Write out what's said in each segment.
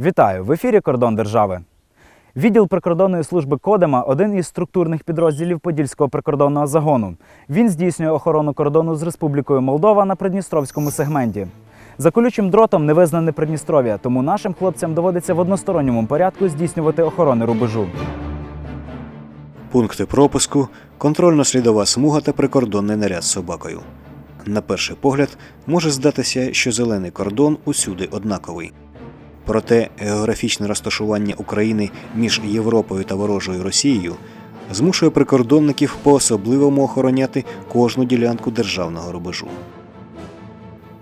Вітаю! В ефірі Кордон Держави. Відділ прикордонної служби Кодема один із структурних підрозділів Подільського прикордонного загону. Він здійснює охорону кордону з Республікою Молдова на Придністровському сегменті. За колючим дротом не визнане Придністров'я, тому нашим хлопцям доводиться в односторонньому порядку здійснювати охорони рубежу. Пункти пропуску, контрольно-слідова смуга та прикордонний наряд з собакою. На перший погляд може здатися, що зелений кордон усюди однаковий. Проте географічне розташування України між Європою та ворожою Росією змушує прикордонників по-особливому охороняти кожну ділянку державного рубежу.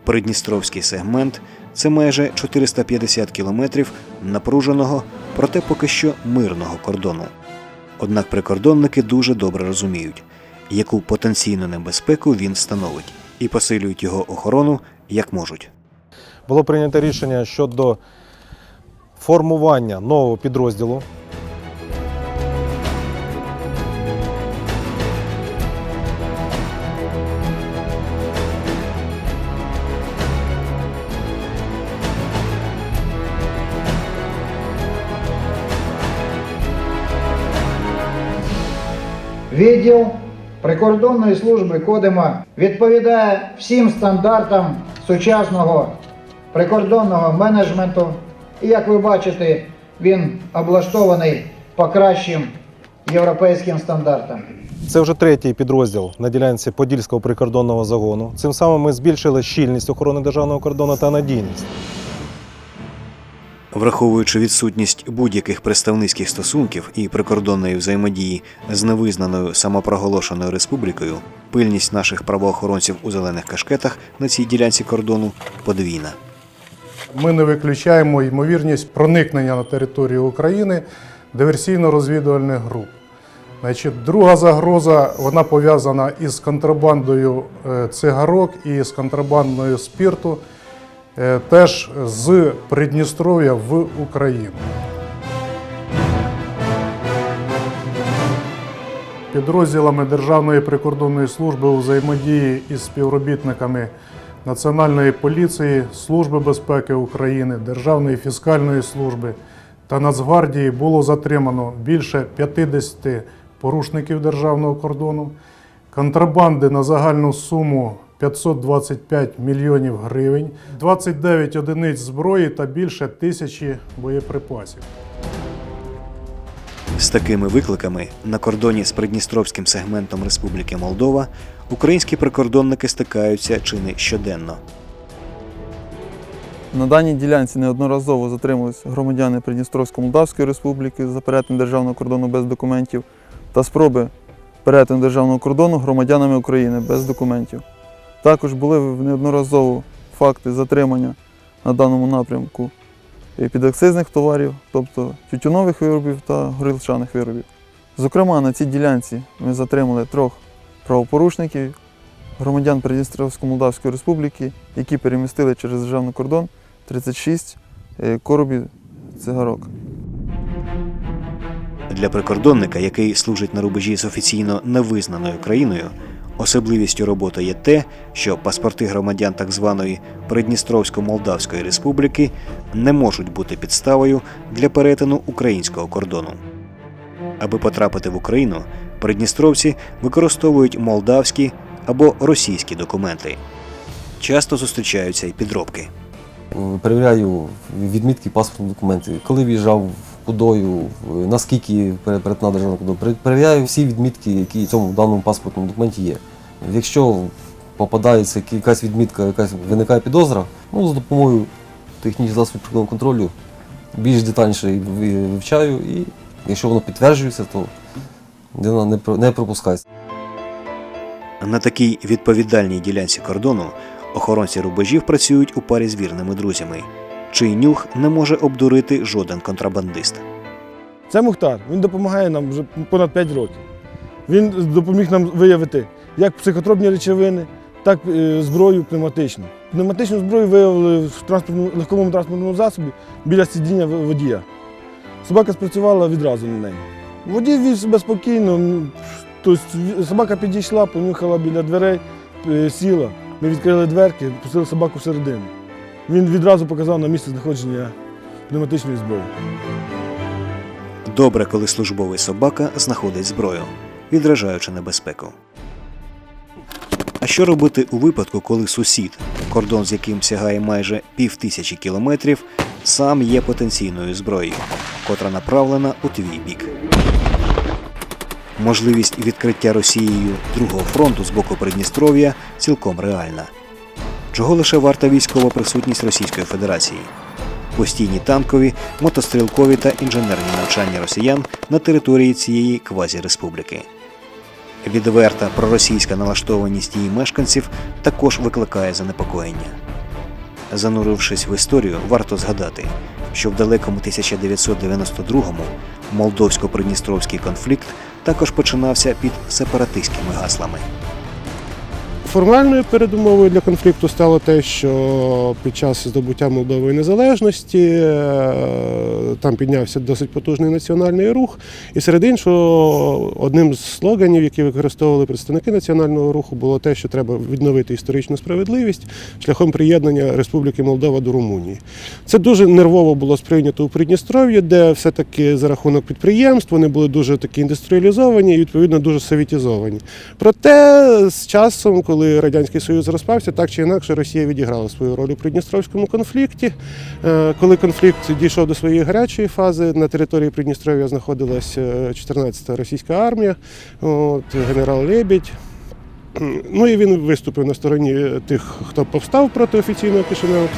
Придністровський сегмент це майже 450 кілометрів напруженого, проте поки що мирного кордону. Однак прикордонники дуже добре розуміють, яку потенційну небезпеку він становить, і посилюють його охорону як можуть. було прийнято рішення щодо формування нового підрозділу. Відділ прикордонної служби Кодема відповідає всім стандартам сучасного прикордонного менеджменту. І як ви бачите, він облаштований по кращим європейським стандартам. Це вже третій підрозділ на ділянці Подільського прикордонного загону. Цим самим ми збільшили щільність охорони державного кордону та надійність. Враховуючи відсутність будь-яких представницьких стосунків і прикордонної взаємодії з невизнаною самопроголошеною республікою, пильність наших правоохоронців у зелених кашкетах на цій ділянці кордону подвійна. Ми не виключаємо ймовірність проникнення на територію України диверсійно-розвідувальних груп. Значить, друга загроза вона пов'язана із контрабандою е, цигарок і з контрабандою спірту, е, теж з Придністров'я в Україну. Підрозділами Державної прикордонної служби у взаємодії із співробітниками Національної поліції, Служби безпеки України, Державної фіскальної служби та Нацгвардії було затримано більше 50 порушників державного кордону, контрабанди на загальну суму 525 мільйонів гривень, 29 одиниць зброї та більше тисячі боєприпасів. З такими викликами на кордоні з Придністровським сегментом Республіки Молдова українські прикордонники стикаються чи не щоденно. На даній ділянці неодноразово затримувалися громадяни Придністровсько-Молдавської республіки за перетин державного кордону без документів та спроби перетину державного кордону громадянами України без документів. Також були неодноразово факти затримання на даному напрямку підакцизних товарів, тобто тютюнових виробів та горілчаних виробів. Зокрема, на цій ділянці ми затримали трьох правопорушників, громадян Придністровсько-Молдавської республіки, які перемістили через державний кордон 36 е, коробів цигарок. Для прикордонника, який служить на рубежі з офіційно невизнаною країною, особливістю роботи є те, що паспорти громадян так званої Придністровсько-Молдавської республіки не можуть бути підставою для перетину українського кордону. Аби потрапити в Україну, придністровці використовують молдавські або російські документи. Часто зустрічаються і підробки. Перевіряю відмітки паспортних документів. Коли в'їжджав, кудою, наскільки пере- перетинав державний кордон. Перевіряю всі відмітки, які в цьому даному паспортному документі є. Якщо попадається якась відмітка, якась виникає підозра, ну, за допомогою технічних засобів прикладного контролю більш детальніше вивчаю і якщо воно підтверджується, то людина не пропускається. На такій відповідальній ділянці кордону охоронці рубежів працюють у парі з вірними друзями, чий нюх не може обдурити жоден контрабандист. Це Мухтар. Він допомагає нам вже понад 5 років. Він допоміг нам виявити як психотропні речовини, так і зброю пневматичну. Пневматичну зброю виявили в транспортному, легковому транспортному засобі біля сидіння водія. Собака спрацювала відразу на неї. Водій вів себе спокійно. Тобто собака підійшла, понюхала біля дверей, е, сіла. Ми відкрили дверки, пустили собаку всередину. Він відразу показав на місце знаходження пневматичної зброї. Добре, коли службовий собака знаходить зброю, відражаючи небезпеку. Що робити у випадку, коли сусід, кордон з яким сягає майже півтисячі кілометрів, сам є потенційною зброєю, котра направлена у твій бік? Можливість відкриття Росією другого фронту з боку Придністров'я цілком реальна. Чого лише варта військова присутність Російської Федерації? постійні танкові, мотострілкові та інженерні навчання росіян на території цієї квазіреспубліки. Відверта проросійська налаштованість її мешканців також викликає занепокоєння. Занурившись в історію, варто згадати, що в далекому 1992-му молдовсько-придністровський конфлікт також починався під сепаратистськими гаслами. Формальною передумовою для конфлікту стало те, що під час здобуття Молдової незалежності е, там піднявся досить потужний національний рух. І серед іншого, одним з слоганів, які використовували представники національного руху, було те, що треба відновити історичну справедливість шляхом приєднання Республіки Молдова до Румунії. Це дуже нервово було сприйнято у Придністров'ї, де все-таки за рахунок підприємств вони були дуже такі індустріалізовані і відповідно дуже совітізовані. Проте з часом, коли Радянський Союз розпався, так чи інакше Росія відіграла свою роль у Придністровському конфлікті. Е, Коли конфлікт дійшов до своєї гарячої фази, на території Придністров'я знаходилася 14-та російська армія, от, генерал Лебідь. Ну і він виступив на стороні тих, хто повстав проти офіційного Кишиневу.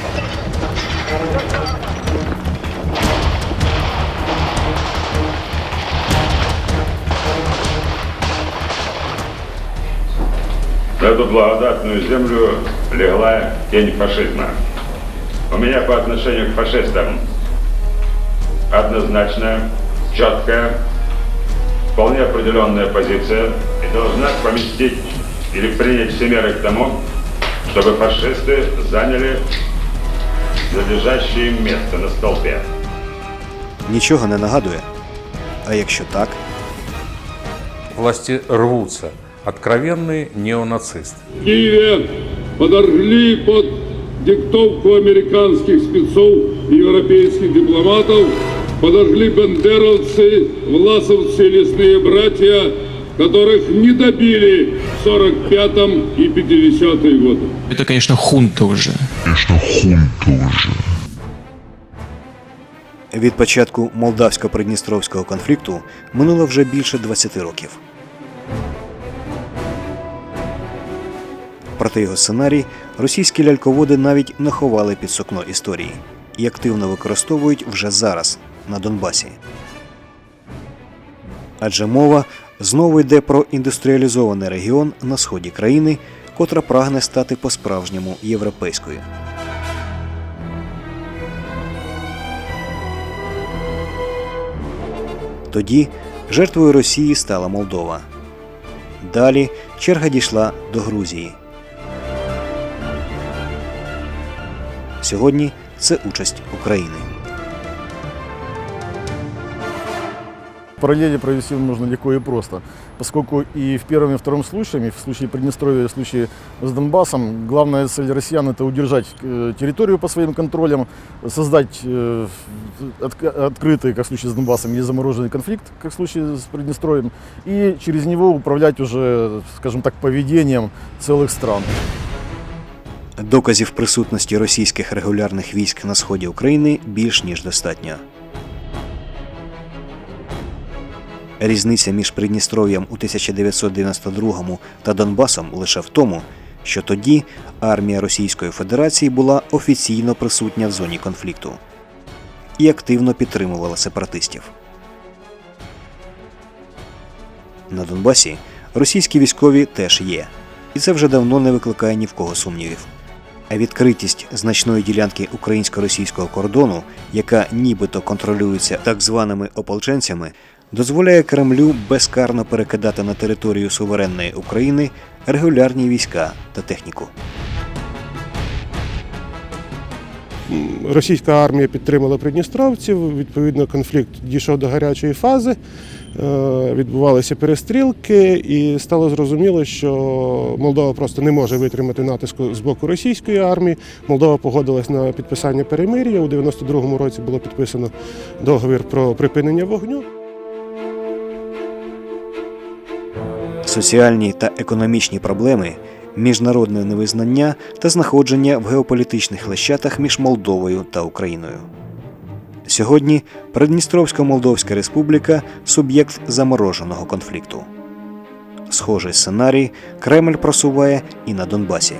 На эту благодатную землю легла тень фашизма. У меня по отношению к фашистам однозначная, четкая, вполне определенная позиция и должна поместить или принять все меры к тому, чтобы фашисты заняли надлежащее место на столпе. Нічого не нагадує? А якщо так, власти рвутся. Откровенные неонацисты. В Киеве подожгли под диктовку американских спецов и европейских дипломатов, подожгли бандеровцы, власовцы и лесные братья, которых не добили в 45-м и 50-е годы. Это, конечно, хунта уже. від початку молдавсько-придністровського конфлікту минуло вже більше 20 років. Проте його сценарій російські ляльководи навіть не ховали під сукно історії і активно використовують вже зараз на Донбасі. Адже мова знову йде про індустріалізований регіон на сході країни, котра прагне стати по-справжньому європейською. Тоді жертвою Росії стала Молдова. Далі черга дійшла до Грузії. Сьогодні це участь України. Параллели провести можно легко и просто, поскольку и в первом, и втором случае, в случае Приднестровья и в случае с Донбассом, главная цель россиян это удержать э, территорию по своим контролям, создать э, отк- открытый, как в случае с Донбассом, или замороженный конфликт, как в случае с Приднестровьем, и через него управлять уже, скажем так, поведением целых стран. Доказів присутності російських регулярних військ на сході України більш ніж достатньо. Різниця між Придністров'ям у 1992 та Донбасом лише в тому, що тоді армія Російської Федерації була офіційно присутня в зоні конфлікту і активно підтримувала сепаратистів. На Донбасі російські військові теж є, і це вже давно не викликає ні в кого сумнівів. А відкритість значної ділянки українсько-російського кордону, яка нібито контролюється так званими ополченцями, дозволяє Кремлю безкарно перекидати на територію суверенної України регулярні війська та техніку. Російська армія підтримала придністровців. Відповідно, конфлікт дійшов до гарячої фази. Е, відбувалися перестрілки, і стало зрозуміло, що Молдова просто не може витримати натиску з боку російської армії. Молдова погодилась на підписання перемир'я. У 92-му році було підписано договір про припинення вогню. Соціальні та економічні проблеми, міжнародне невизнання та знаходження в геополітичних лещатах між Молдовою та Україною. Сьогодні Придністровсько-Молдовська Республіка суб'єкт замороженого конфлікту. Схожий сценарій Кремль просуває і на Донбасі.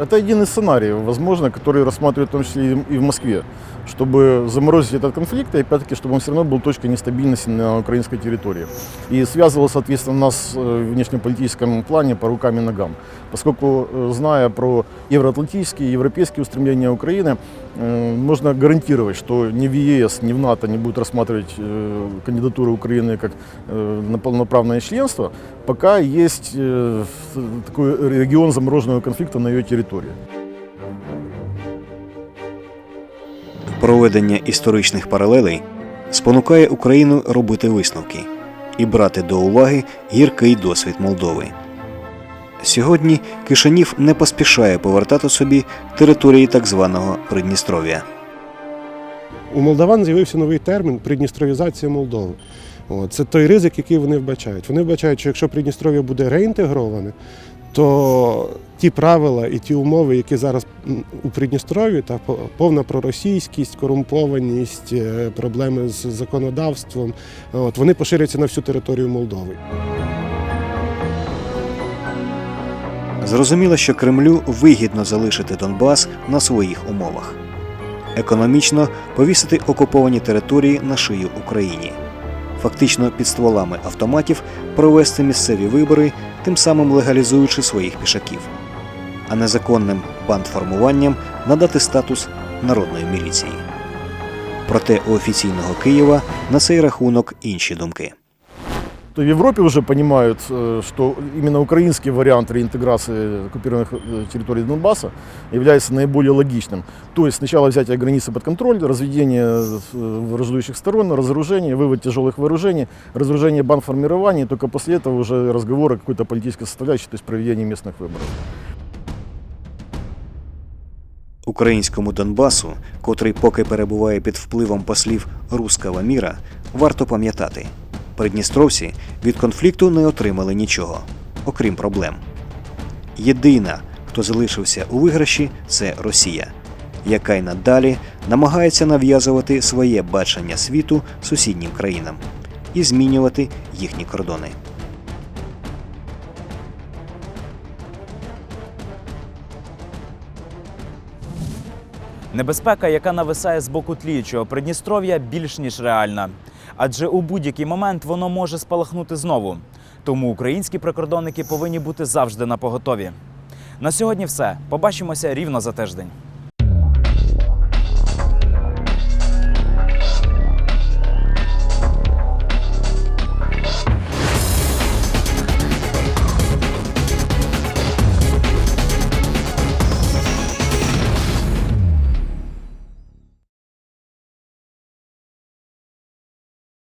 Это один из сценариев, возможно, который в том числе и- и в Москве, чтобы заморозить этот конфликт, и опять-таки, чтобы он все равно был точкой нестабильности на украинской территории. И связывал, соответственно, нас э, в внешнеполитическом плане по рукам и ногам. Поскольку, э, зная про евроатлантические, европейские устремления Украины, э, можно гарантировать, что ни в ЕС, ни в НАТО не будут рассматривать э, кандидатуру Украины как э, на полноправное членство, пока есть э, такой регион замороженного конфликта на ее территории. Проведення історичних паралелей спонукає Україну робити висновки і брати до уваги гіркий досвід Молдови. Сьогодні Кишинів не поспішає повертати собі території так званого Придністров'я. У молдаван з'явився новий термін придністровізація Молдови. Це той ризик, який вони вбачають. Вони вбачають, що якщо Придністров'я буде реінтегроване, то ті правила і ті умови, які зараз у Придністров'ї, та по- повна проросійськість, корумпованість, е, проблеми з законодавством, от, вони поширяться на всю територію Молдови. Зрозуміло, що Кремлю вигідно залишити Донбас на своїх умовах. Економічно повісити окуповані території на шию Україні, фактично під стволами автоматів провести місцеві вибори, тим самим легалізуючи своїх пішаків, а незаконним бандформуванням надати статус народної міліції. Проте у офіційного Києва на цей рахунок інші думки То в Европе уже понимают, э, что именно украинский вариант реинтеграции оккупированных э, территорий Донбасса является наиболее логичным. То есть сначала взятие границы под контроль, разведение э, враждующих сторон, разоружение, вывод тяжелых вооружений, разоружение бандформирований, и только после этого уже разговоры о какой-то политической составляющей, то есть проведение местных выборов. Українському Донбасу, котрий поки перебуває під впливом послів руского міра, варто пам'ятати, придністровці від конфлікту не отримали нічого, окрім проблем. Єдина, хто залишився у виграші, це Росія, яка й надалі намагається нав'язувати своє бачення світу сусіднім країнам і змінювати їхні кордони. Небезпека, яка нависає з боку тліючого Придністров'я, більш ніж реальна. Адже у будь-який момент воно може спалахнути знову. Тому українські прикордонники повинні бути завжди на поготові. На сьогодні все. Побачимося рівно за тиждень.